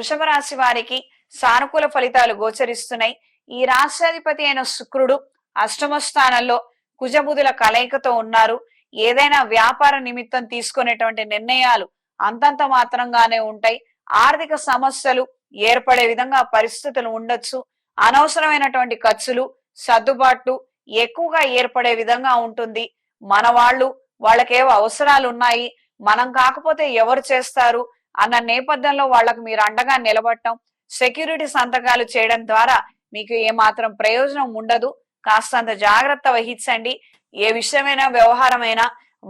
వృషభ రాశి వారికి సానుకూల ఫలితాలు గోచరిస్తున్నాయి. ఈ రాష్ట్రాధిపతి అయిన శుక్రుడు అష్టమ స్థానంలో కుజబుధుల కలయికతో ఉన్నారు. ఏదైనా వ్యాపార నిమిత్తం తీసుకునేటువంటి నిర్ణయాలు అంతంత మాత్రంగానే ఉంటాయి. ఆర్థిక సమస్యలు ఏర్పడే విధంగా పరిస్థితులు ఉండొచ్చు. అనవసరమైనటువంటి ఖర్చులు సర్దుబాట్లు ఎక్కువగా ఏర్పడే విధంగా ఉంటుంది. మన వాళ్ళు వాళ్ళకేవో అవసరాలు ఉన్నాయి. మనం కాకపోతే ఎవరు చేస్తారు? అన్న నేపథ్యంలో వాళ్ళకు మీరు అండగా నిలబడటం సెక్యూరిటీ సంతకాలు చేయడం ద్వారా మీకు ఏమాత్రం ప్రయోజనం ఉండదు. కాస్తంత జాగ్రత్త వహించండి. ఏ విషయమైనా వ్యవహారమైనా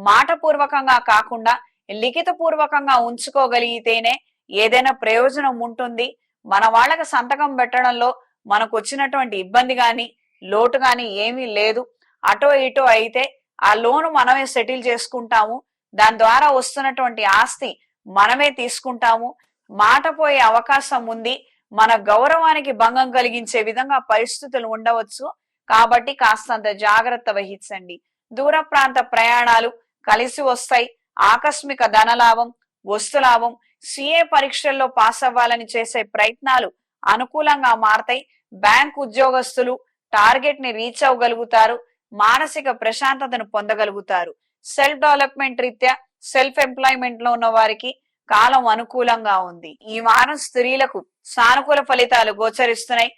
మాట పూర్వకంగా కాకుండా లిఖిత పూర్వకంగా ఉంచుకోగలిగితేనే ఏదైనా ప్రయోజనం ఉంటుంది. మన వాళ్ళకి సంతకం పెట్టడంలో మనకు వచ్చినటువంటి ఇబ్బంది గాని లోటు గాని ఏమీ లేదు. అటో ఇటో అయితే ఆ లోను మనమే సెటిల్ చేసుకుంటాము. దాని ద్వారా వస్తున్నటువంటి ఆస్తి మనమే తీసుకుంటాము. మాట పోయే అవకాశం ఉంది. మన గౌరవానికి భంగం కలిగించే విధంగా పరిస్థితులు ఉండవచ్చు. కాబట్టి కాస్తంత జాగ్రత్త వహించండి. దూర ప్రాంత ప్రయాణాలు కలిసి వస్తాయి. ఆకస్మిక ధనలాభం వస్తులాభం సిఏ పరీక్షల్లో పాస్ అవ్వాలని చేసే ప్రయత్నాలు అనుకూలంగా మారతాయి. బ్యాంక్ ఉద్యోగస్తులు టార్గెట్ని రీచ్ అవ్వగలుగుతారు. మానసిక ప్రశాంతతను పొందగలుగుతారు. సెల్ఫ్ డెవలప్మెంట్ రీత్యా సెల్ఫ్ ఎంప్లాయ్మెంట్లో ఉన్న వారికి కాలం అనుకూలంగా ఉంది. ఈ వారం స్త్రీలకు సానుకూల ఫలితాలు గోచరిస్తున్నాయి.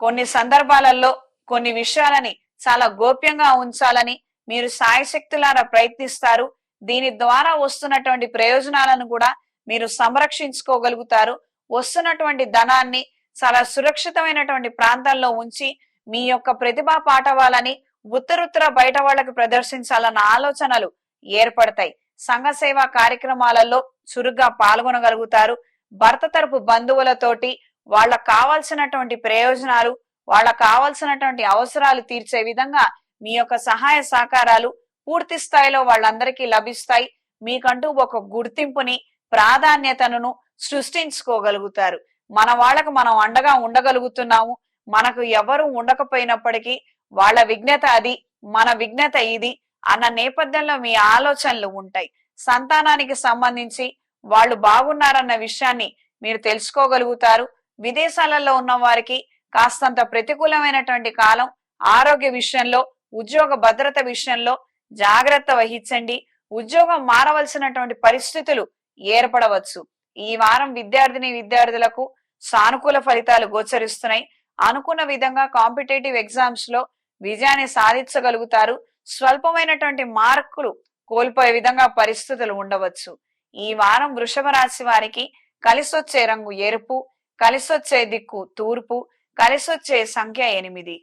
కొన్ని సందర్భాలలో కొన్ని విషయాలని చాలా గోప్యంగా ఉంచాలని మీరు సాయశక్తులారా ప్రయత్నిస్తారు. దీని ద్వారా వస్తున్నటువంటి ప్రయోజనాలను కూడా మీరు సంరక్షించుకోగలుగుతారు. వస్తున్నటువంటి ధనాన్ని చాలా సురక్షితమైనటువంటి ప్రాంతాల్లో ఉంచి మీ యొక్క ప్రతిభా పాఠవాలని ఉత్తరుత్తర బయట వాళ్ళకి ప్రదర్శించాలన్న ఆలోచనలు ఏర్పడతాయి. సంఘ సేవా కార్యక్రమాలలో చురుగ్గా పాల్గొనగలుగుతారు. భర్త తరపు బంధువులతోటి వాళ్ళకు కావాల్సినటువంటి ప్రయోజనాలు వాళ్ళకు కావాల్సినటువంటి అవసరాలు తీర్చే విధంగా మీ యొక్క సహాయ సహకారాలు పూర్తి స్థాయిలో వాళ్ళందరికీ లభిస్తాయి. మీకంటూ ఒక గుర్తింపుని ప్రాధాన్యతను సృష్టించుకోగలుగుతారు. మన వాళ్ళకు మనం అండగా ఉండగలుగుతున్నాము. మనకు ఎవరు ఉండకపోయినప్పటికీ వాళ్ళ విఘ్నత అది మన విఘ్నత ఇది. అన్న నేపథ్యంలో మీ ఆలోచనలు ఉంటాయి. సంతానానికి సంబంధించి వాళ్ళు బాగున్నారన్న విషయాన్ని మీరు తెలుసుకోగలుగుతారు. విదేశాలలో ఉన్న వారికి కాస్తంత ప్రతికూలమైనటువంటి కాలం ఆరోగ్య విషయంలో ఉద్యోగ భద్రత విషయంలో జాగ్రత్త వహించండి. ఉద్యోగం మారవలసినటువంటి పరిస్థితులు ఏర్పడవచ్చు. ఈ వారం విద్యార్థిని విద్యార్థులకు సానుకూల ఫలితాలు గోచరిస్తున్నాయి. అనుకున్న విధంగా కాంపిటేటివ్ ఎగ్జామ్స్లో విజయాన్ని సాధించగలుగుతారు. స్వల్పమైనటువంటి మార్కులు కోల్పోయే విధంగా పరిస్థితులు ఉండవచ్చు. ఈ వారం వృషభ రాశి వారికి కలిసొచ్చే రంగు ఎరుపు కలిసొచ్చే దిక్కు తూర్పు కలిసొచ్చే సంఖ్య ఎనిమిది.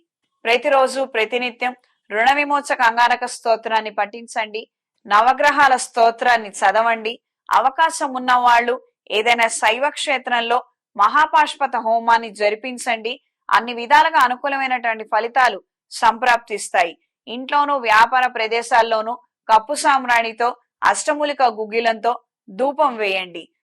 ప్రతిరోజు ప్రతినిత్యం రుణ విమోచక అంగారక స్తోత్రాన్ని పఠించండి. నవగ్రహాల స్తోత్రాన్ని చదవండి. అవకాశం ఉన్న వాళ్ళు ఏదైనా శైవ క్షేత్రంలో మహాపాష్పత హోమాన్ని జరిపించండి. అన్ని విధాలుగా అనుకూలమైనటువంటి ఫలితాలు సంప్రాప్తిస్తాయి. ఇంట్లోనూ వ్యాపార ప్రదేశాల్లోనూ కప్పు సామ్రాణితో అష్టమూలిక గుగ్గిలంతో ధూపం వేయండి.